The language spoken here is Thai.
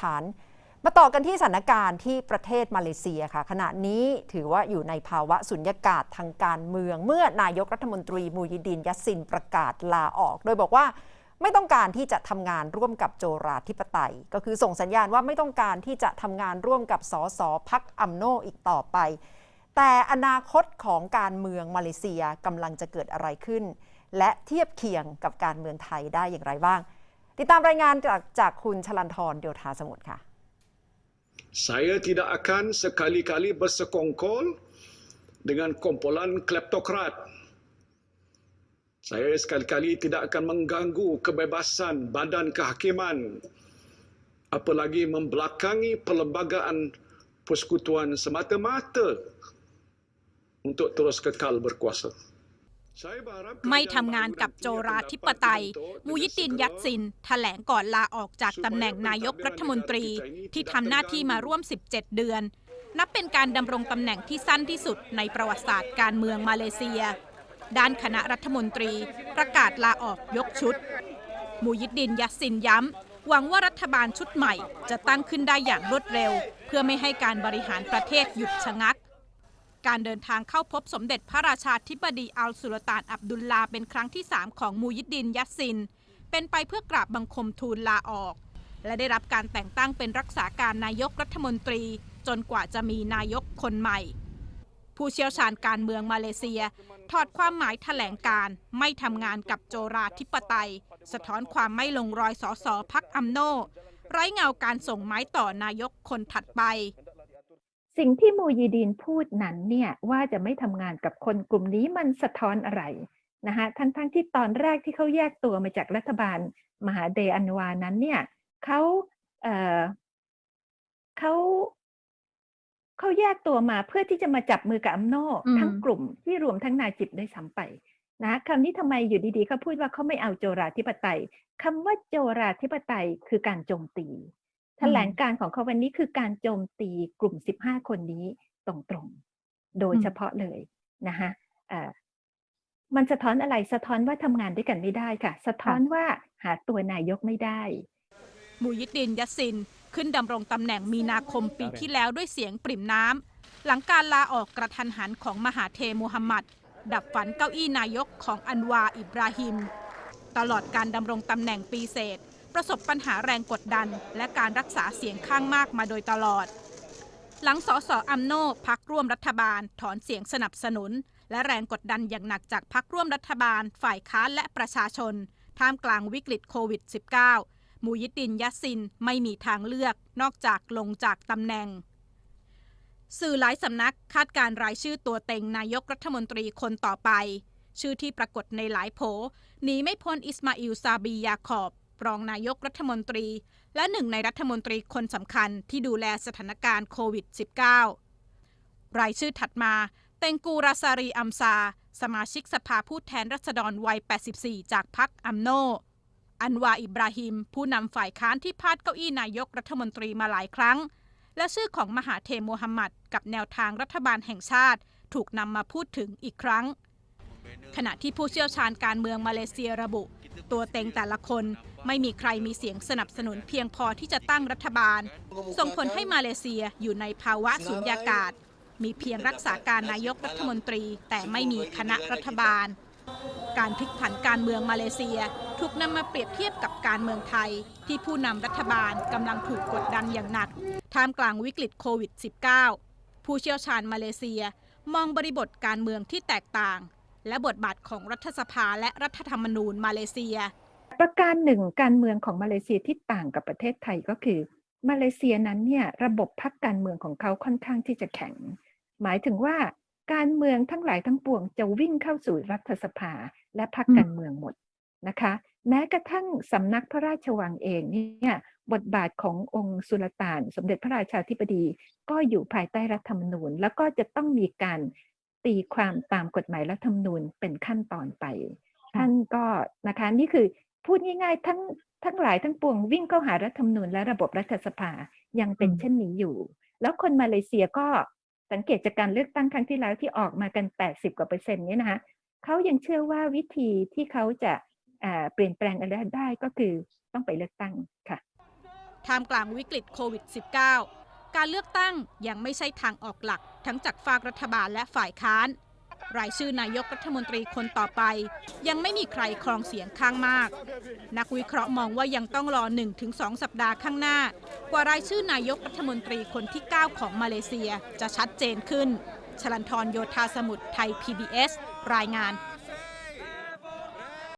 ถาน มาต่อกันที่สถานการณ์ที่ประเทศมาเลเซียค่ะ ขณะนี้ถือว่าอยู่ในภาวะสุญญากาศทางการเมือง เมื่อนายกรัฐมนตรีมูยิดินยัสซินประกาศลาออก โดยบอกว่าไม่ต้องการที่จะทำงานร่วมกับโจราธิปไตย ก็คือส่งสัญญาณว่าไม่ต้องการที่จะทำงานร่วมกับสสพักอัมโนอีกต่อไป แต่อนาคตของการเมืองมาเลเซียกำลังจะเกิดอะไรขึ้น และเทียบเคียงกับการเมืองไทยได้อย่างไรบ้าง ติดตามรายงานจากจากคุณชลันทรโยธาสมุทรค่ะ Saya tidak akan sekali-kali bersekongkol dengan kumpulan kleptokrat. Saya sekali-kali tidak akan mengganggu kebebasan badan kehakiman apalagi membelakangi perlembagaan persekutuan semata-mata untuk terus kekal berkuasa. ไม่ทำงานกับโจราธิปไตย มูยิตินยัตซินแถลงก่อนลาออกจากตำแหน่งนายกรัฐมนตรีที่ทำหน้าที่มาร่วม 17 เดือน นับเป็นการดำรงตำแหน่งที่สั้นที่สุดในประวัติศาสตร์การเมืองมาเลเซีย ด้านคณะรัฐมนตรีประกาศลาออกยกชุด มูยิดินยัสซินย้ำหวังว่ารัฐบาลชุดใหม่ จะตั้งขึ้นได้อย่างรวดเร็ว เพื่อไม่ให้การบริหารประเทศหยุดชะงัก การเดินทางเข้าพบสมเด็จพระราชาธิบดีอัลสุลต่านอับดุลลาเป็นครั้งที่ 3 ของมูยิดดินยัสซิน เป็นไปเพื่อกราบบังคมทูลลาออก และได้รับการแต่งตั้งเป็นรักษาการนายกรัฐมนตรี จนกว่าจะมีนายกคนใหม่ ผู้เชี่ยวชาญการเมืองมาเลเซีย ถอดความหมายแถลงการไม่ทำงานกับโจราธิปไตย สะท้อนความไม่ลงรอยสอสอพักอัมโนไร้เงาการส่งไม้ต่อนายกคนถัดไป สิ่งที่มูยีดีนพูดนั้นเนี่ยว่าจะไม่ทำงานกับคนกลุ่มนี้มันสะท้อนอะไรนะคะทั้งๆทที่ตอนแรกที่เขาแยกตัวมาจากรัฐบาลมหาเดอันวานั้นเนี่ยเขาเอ่อเขาเขาแยกตัวมาเพื่อที่จะมาจับมือกับอัมโนอืมทั้งกลุ่มที่รวมทั้งนาจิบได้วยซ้ำไปนะคราวนี้ทำไมอยู่ดีๆเขาพูดว่าเขาไม่เอาโจราธิปไตยคำว่าโจราธิปไตยคือการโจมตี แถลงการของเขาวันนี้คือการโจมตีกลุ่ม 15 คนนี้ตรงๆ โดยอืมเฉพาะเลยนะคะเอ่อมันสะท้อนอะไรสะท้อนว่าทำงานด้วยกันไม่ได้ค่ะ สะท้อนว่าหาตัวนายกไม่ได้ มูยิดดินยัสซิน ขึ้นดำรงตำแหน่งมีนาคมปีที่แล้วด้วยเสียงปริ่มน้ำหลังการลาออกกระทันหันของมหาเทมูฮัมหมัด ดับฝันเก้าอี้นายกของอันวาอิบราฮิม ตลอดการดำรงตำแหน่งปีเศษ ประสบปัญหาแรงกดดัน และการรักษาเสียงข้างมากมาโดยตลอด หลังสสอัมโนพักร่วมรัฐบาล ถอนเสียงสนับสนุน และแรงกดดันอย่างหนักจากพักร่วมรัฐบาล ฝ่ายค้านและประชาชน ท่ามกลางวิกฤตโควิด -19 มูยิดินยัสซินไม่มีทางเลือก นอกจากลงจากตำแหน่งสื่อหลายสำนักคาดการรายชื่อตัวเต็งนายกรัฐมนตรีคนต่อไป ชื่อที่ปรากฏในหลายโผหนีไม่พ้นอิสมาอิลซาบียาคอบ รองนายกรัฐมนตรี และหนึ่งในรัฐมนตรีคนสำคัญที่ดูแลสถานการณ์โควิด -19 รายชื่อถัดมา เตงกูราซารีอัมซา สมาชิกสภาผู้แทนรัษฎรวัย 84 จากพรรคอัมโน อันวาอิบราฮิม ผู้นำฝ่ายค้านที่พาดเก้าอี้นายกรัฐมนตรีมาหลายครั้ง และชื่อของมหาเทโมฮัมหมัดกับแนวทางรัฐบาลแห่งชาติ ถูกนำมาพูดถึงอีกครั้ง ขณะที่ผู้เชี่ยวชาญการเมืองมาเลเซียระบุ ตัวเต็งแต่ละคนไม่มีใครมีเสียงสนับสนุนเพียงพอที่จะตั้งรัฐบาล ส่งผลให้มาเลเซียอยู่ในภาวะสุญญากาศ มีเพียงรักษาการนายกรัฐมนตรี แต่ไม่มีคณะรัฐบาล การพลิกผันการเมืองมาเลเซียถูกนำมาเปรียบเทียบกับการเมืองไทย ที่ผู้นำรัฐบาลกำลังถูกกดดันอย่างหนักท่ามกลางวิกฤตโควิด -19 ผู้เชี่ยวชาญมาเลเซีย มองบริบทการเมืองที่แตกต่าง และบทบาทของรัฐสภาและรัฐธรรมนูญมาเลเซีย ประการหนึ่งการเมืองของมาเลเซียที่ต่างกับประเทศไทยก็คือ มาเลเซียนั้นเนี่ยระบบพักการเมืองของเขาค่อนข้างที่จะแข็ง หมายถึงว่าการเมืองทั้งหลายทั้งปวงจะวิ่งเข้าสู่รัฐสภาและพักการเมืองหมดนะคะ แม้กระทั่งสำนักพระราชวังเองเนี่ยบทบาทขององค์สุลต่าน สมเด็จพระราชาธิบดี ก็อยู่ภายใต้รัฐธรรมนูญ แล้วก็จะต้องมีการ ตีความตามกฎหมายรัฐธรรมนูญเป็นขั้นตอนไป ท่านก็นะคะนี่คือพูดง่ายๆทั้งทั้งหลายทั้งปวงวิ่งเข้าหารัฐธรรมนูญและระบบรัฐสภายังเป็นอืมเช่นนี้อยู่ แล้วคนมาเลเซียก็สังเกตจากการเลือกตั้งครั้งที่แล้วที่ออกมากัน 80 กว่าเปอร์เซ็นต์เนี่ยนะคะเขายังเชื่อว่าวิธีที่เขาจะอ่าเปลี่ยนแปลงอะไรได้ก็คือต้องไปเลือกตั้งค่ะท่ามกลางวิกฤตโควิด -19 การเลือกตั้งยังไม่ใช่ทางออกหลัก ทั้งจากฝากรัฐบาลและฝ่ายค้าน รายชื่อนายกรัฐมนตรีคนต่อไป ยังไม่มีใครครองเสียงข้างมาก นักวิเคราะห์มองว่ายังต้องรอ 1-2 สัปดาห์ข้างหน้า กว่ารายชื่อนายกรัฐมนตรีคนที่ 9 ของมาเลเซียจะชัดเจนขึ้น ชลันทรโยธาสมุทรไทย PBS รายงาน